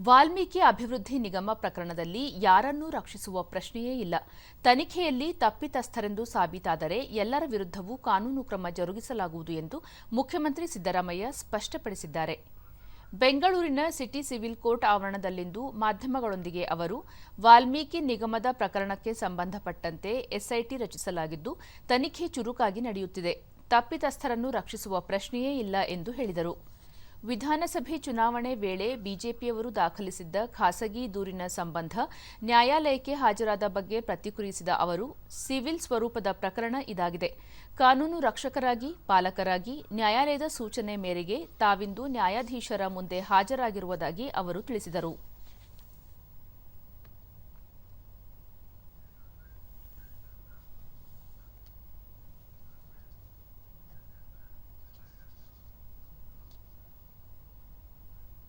ವಾಲ್ಮೀಕಿ ಅಭಿವೃದ್ಧಿ ನಿಗಮ ಪ್ರಕರಣದಲ್ಲಿ ಯಾರನ್ನೂ ರಕ್ಷಿಸುವ ಪ್ರಶ್ನೆಯೇ ಇಲ್ಲ. ತನಿಖೆಯಲ್ಲಿ ತಪ್ಪಿತಸ್ಥರೆಂದು ಸಾಬೀತಾದರೆ ಎಲ್ಲರ ವಿರುದ್ಧವೂ ಕಾನೂನು ಕ್ರಮ ಜರುಗಿಸಲಾಗುವುದು ಎಂದು ಮುಖ್ಯಮಂತ್ರಿ ಸಿದ್ದರಾಮಯ್ಯ ಸ್ಪಷ್ಟಪಡಿಸಿದ್ದಾರೆ. ಬೆಂಗಳೂರಿನ ಸಿಟಿ ಸಿವಿಲ್ ಕೋರ್ಟ್ ಆವರಣದಲ್ಲಿಂದು ಮಾಧ್ಯಮಗಳೊಂದಿಗೆ ಅವರು, ವಾಲ್ಮೀಕಿ ನಿಗಮದ ಪ್ರಕರಣಕ್ಕೆ ಸಂಬಂಧಪಟ್ಟಂತೆ ಎಸ್ಐಟಿ ರಚಿಸಲಾಗಿದ್ದು, ತನಿಖೆ ಚುರುಕಾಗಿ ನಡೆಯುತ್ತಿದೆ. ತಪ್ಪಿತಸ್ಥರನ್ನು ರಕ್ಷಿಸುವ ಪ್ರಶ್ನೆಯೇ ಇಲ್ಲ ಎಂದು ಹೇಳಿದರು. ವಿಧಾನಸಭೆ ಚುನಾವಣೆ ವೇಳೆ ಬಿಜೆಪಿಯವರು ದಾಖಲಿಸಿದ್ದ ಖಾಸಗಿ ದೂರಿನ ಸಂಬಂಧ ನ್ಯಾಯಾಲಯಕ್ಕೆ ಹಾಜರಾದ ಬಗ್ಗೆ ಪ್ರತಿಕ್ರಿಯಿಸಿದ ಅವರು, ಸಿವಿಲ್ ಸ್ವರೂಪದ ಪ್ರಕರಣ ಇದಾಗಿದೆ. ಕಾನೂನು ರಕ್ಷಕರಾಗಿ, ಪಾಲಕರಾಗಿ, ನ್ಯಾಯಾಲಯದ ಸೂಚನೆ ಮೇರೆಗೆ ತಾವಿಂದು ನ್ಯಾಯಾಧೀಶರ ಮುಂದೆ ಹಾಜರಾಗಿರುವುದಾಗಿ ಅವರು ತಿಳಿಸಿದರು.